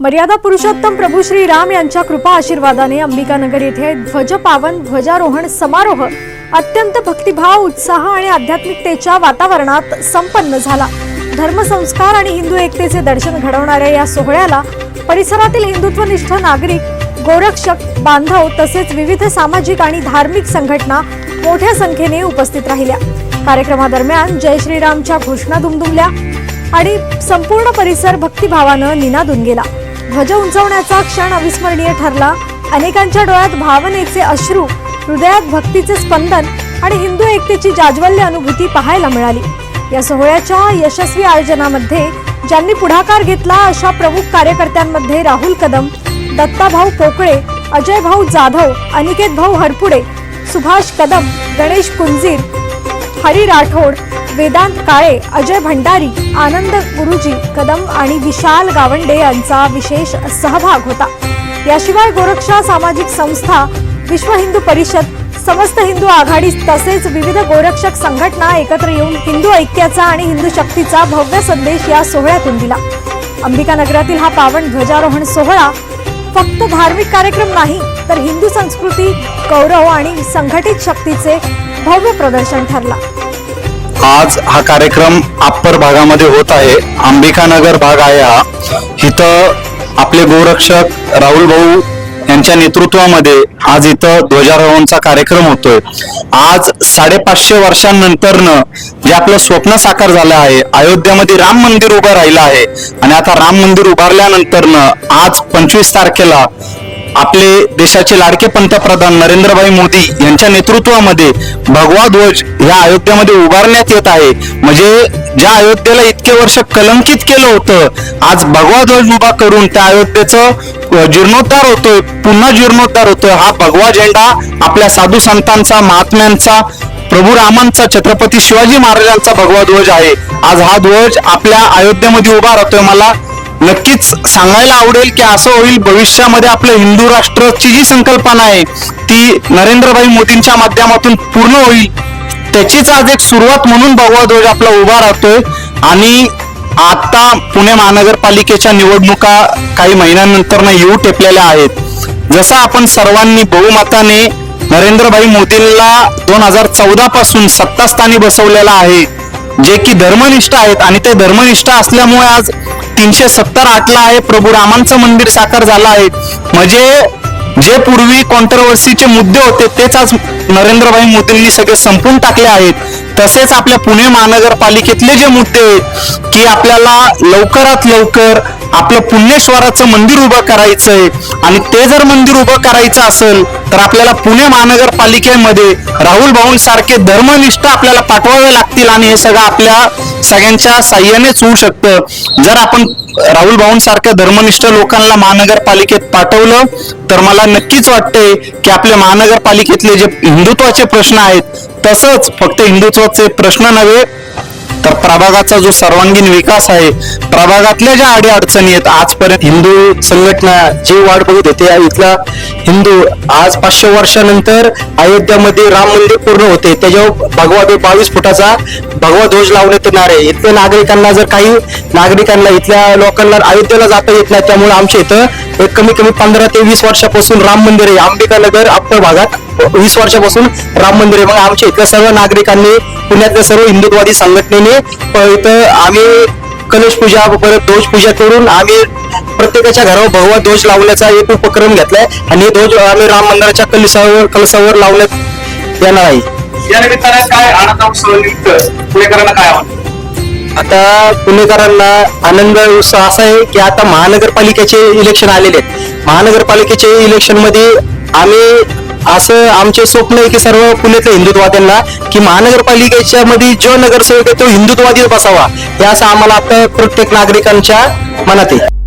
मर्यादा पुरुषोत्तम प्रभू श्री राम यांच्या कृपा आशीर्वादाने अंबिकानगर येथे ध्वज पावन ध्वजारोहण समारोह अत्यंत भक्तिभाव उत्साह आणि आध्यात्मिकतेच्या वातावरणात संपन्न झाला. धर्मसंस्कार आणि हिंदू एकतेचे दर्शन घडवणाऱ्या या सोहळ्याला परिसरातील हिंदुत्वनिष्ठ नागरिक गोरक्षक बांधव तसेच विविध सामाजिक आणि धार्मिक संघटना मोठ्या संख्येने उपस्थित राहिल्या. कार्यक्रमादरम्यान जय श्रीरामच्या घोषणा दुमदुमल्या आणि संपूर्ण परिसर भक्तिभावानं निनादून गेला. ध्वज उंचवण्याचा क्षण अविस्मरणीय ठरला. अनेकांच्या डोळ्यात भावनेचे अश्रू हृदयात भक्तीचे स्पंदन आणि हिंदू एकतेची जाज्वल्य अनुभूती पाहायला मिळाली. या सोहळ्याच्या यशस्वी आयोजनामध्ये ज्यांनी पुढाकार घेतला अशा प्रमुख कार्यकर्त्यांमध्ये राहुल कदम दत्ताभाऊ पोकळे अजय भाऊ जाधव अनिकेत भाऊ हरपुडे सुभाष कदम गणेश कुंजीर हरी राठोड वेदांत काळे अजय भंडारी आनंद गुरुजी कदम आणि विशाल गावंडे यांचा विशेष सहभाग होता. याशिवाय गोरक्षा सामाजिक संस्था विश्व हिंदू परिषद समस्त हिंदू आघाडी तसेच विविध गोरक्षक संघटना एकत्र येऊन हिंदू ऐक्याचा आणि हिंदू शक्तीचा भव्य संदेश या सोहळ्यातून दिला. अंबिका नगरातील हा पावन ध्वजारोहण सोहळा फक्त धार्मिक कार्यक्रम नाही तर हिंदू संस्कृती गौरव आणि संघटित शक्तीचे भव्य प्रदर्शन ठरला. आज हा कार्यक्रम अप्पर भागामध्ये होत आहे. अंबिकानगर भाग आहे हा. इथं आपले गोरक्षक राहुल भाऊ यांच्या नेतृत्वामध्ये आज इथं ध्वजारोहणचा कार्यक्रम होतोय. आज साडेपाचशे वर्षांनंतरनं जे आपलं स्वप्न साकार झालं आहे अयोध्यामध्ये राम मंदिर उभं राहिलं आहे आणि आता राम मंदिर उभारल्यानंतरनं आज पंचवीस तारखेला आपले देशाचे लाडके पंतप्रधान नरेंद्रभाई मोदी यांच्या नेतृत्वामध्ये भगवा ध्वज ह्या अयोध्येमध्ये उभारण्यात येत आहे. म्हणजे ज्या अयोध्येला इतके वर्ष कलंकित केलं होतं आज भगवा ध्वज उभा करून त्या अयोध्येचं जीर्णोद्धार होतोय पुन्हा जीर्णोद्धार होतोय हा भगवा झेंडा आपल्या साधू संतांचा महात्म्यांचा प्रभू रामांचा छत्रपती शिवाजी महाराजांचा भगवा ध्वज आहे. आज हा ध्वज आपल्या अयोध्येमध्ये उभा राहतोय. मला नक्कीच सांगायला आवडेल की असं होईल. भविष्यामध्ये आपलं हिंदू राष्ट्राची जी संकल्पना आहे ती नरेंद्रभाई मोदींच्या माध्यमातून पूर्ण होईल. त्याचीच आज एक सुरुवात म्हणून भगवा ध्वज आपला उभा राहतोय. आणि आता पुणे महानगरपालिकेच्या निवडणुका काही महिन्यानंतर येऊ टेपलेल्या आहेत. जसं आपण सर्वांनी बहुमताने नरेंद्रभाई मोदींना दोन हजार चौदा पासून सत्तास्थानी बसवलेला आहे. जे की धर्मनिष्ठ आहेत आणि ते धर्मनिष्ठ असल्यामुळे आज तीनशे सत्तर आठला आहे. प्रभू रामांचं मंदिर साकार झालं आहे. म्हणजे जे पूर्वी कॉन्ट्रवर्सीचे मुद्दे होते तेच आज नरेंद्रभाई मोदींनी सगळे संपून टाकले आहेत. तसेच आपल्या पुणे महानगरपालिकेतले जे मुद्दे आहेत की आपल्याला लवकरात लवकर आपलं पुण्यश्वराचं मंदिर उभं करायचंय. आणि ते जर मंदिर उभं करायचं असेल तर आपल्याला पुणे महानगरपालिकेमध्ये राहुल भाऊंसारखे धर्मनिष्ठ आपल्याला पाठवावे लागतील आणि हे सगळं आपल्या सगळ्यांच्या साह्यानेच होऊ शकतं. जर आपण राहुल भाऊंसारख्या धर्मनिष्ठ लोकांना महानगरपालिकेत पाठवलं तर मला नक्कीच वाटते की आपल्या महानगरपालिकेतले जे हिंदुत्वाचे प्रश्न आहेत तसंच फक्त हिंदुत्वाचे प्रश्न नव्हे तर प्रभागाचा जो सर्वांगीण विकास आहे प्रभागातल्या ज्या अडी अडचणी आहेत आजपर्यंत हिंदू संघटना जी वाढ बघत होते इथला हिंदू आज पाचशे वर्षानंतर अयोध्यामध्ये राम मंदिर पूर्ण होते. त्याच्यावर भगवा बावीस फुटाचा भगवा ध्वज लावण्यात येणार आहे. इथल्या नागरिकांना जर काही नागरिकांना इथल्या लोकांना अयोध्येला जाता येत नाही त्यामुळे आमच्या इथं एक कमी कमी पंधरा ते वीस वर्षापासून राम मंदिर आहे. अंबिकानगर अप्पर भागात वीस वर्षापासून राम मंदिर आहे. मग आमच्या इथल्या सर्व नागरिकांनी पुण्यातल्या सर्व हिंदुत्वादी संघटनेने इथं आम्ही कलश पूजा परत ध्वज पूजा करून आम्ही प्रत्येकाच्या घरावर भगवा ध्वज लावण्याचा एक उपक्रम घेतलाय आणि हे ध्वज आम्ही राम मंदिराच्या कलसावर कलसावर लावण्यात येणार आहे. या निमित्ताने काय आनंद उत्सव निमित्त पुणेकरांना काय आता पुणेकरांना आनंद उत्साह असा आहे की आता महानगरपालिकेचे इलेक्शन आलेले आहेत. महानगरपालिकेचे इलेक्शनमध्ये आम्ही असं आमचे स्वप्न आहे की सर्व पुण्यातल्या हिंदुत्वाद्यांना की महानगरपालिकेच्या मध्ये जो नगरसेवक आहे तो हिंदुत्वादी बसावा. हे असं आम्हाला आता प्रत्येक नागरिकांच्या मनात आहे.